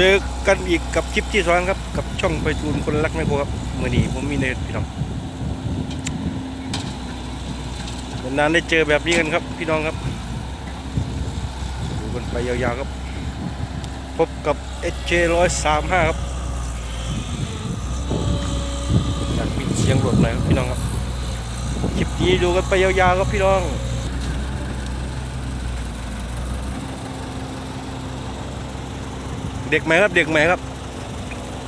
เจอกันอีกกับคลิปที่สองครับ กับช่องไปทูนคนรักแม่โคครับเมื่อนี้ผมมีเนตพี่น้องนานได้เจอแบบนี้กันครับ พี่น้องครับดูกันไปยาวๆครับ พบกับ SJ 135 ครับอยากมีเสียงรถหน่อยครับพี่น้องครับคลิปนี้ดูกันไปยาวๆครับพี่น้อง เด็กใหม่ครับเด็กใหม่ครับ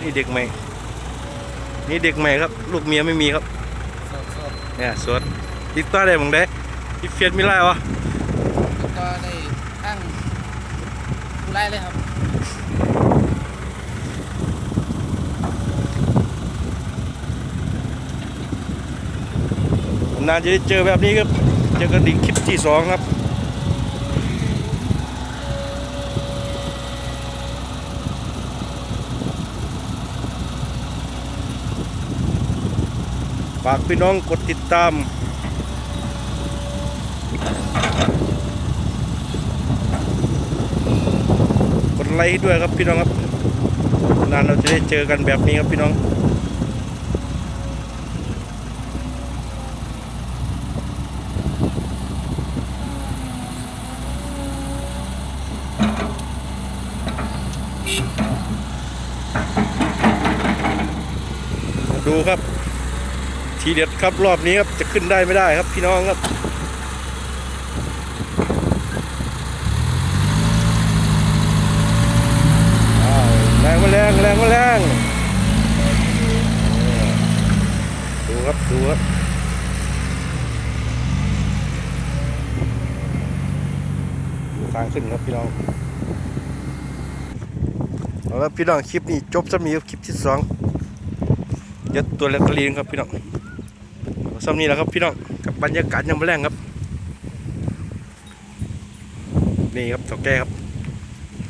นี่เด็กใหม่ นี่เด็กใหม่ครับ ลูกเมียไม่มีครับสดสดเนี่ยสวนติดต่อได้บังได้ติดเฟียนไม่ไล่วะแล้วก็ได้ตั้งผู้ไล่เลยครับนานจะได้เจอแบบนี้ครับ เจอกันอีกคลิปที่สองครับ ฝากพี่น้องกดติดตาม กดไลค์ด้วยครับพี่น้องครับนานเราจะได้เจอกันแบบนี้ครับพี่น้องดูครับ ทีเด็ดครับรอบนี้ครับจะขึ้นได้ไม่ได้ครับพี่น้องครับแรงมาแรงแรงมาแรงดูครับดูครับดูทางขึ้นครับพี่น้องเอาละพี่น้องคลิปนี้จบสำนีครับคลิปที่สองยัดตัวแลกกระลีนครับพี่น้อง เอาสำนี้แหละครับพี่น้องกับบรรยากาศยามแรงครับ นี่ครับเถาแก่ครับ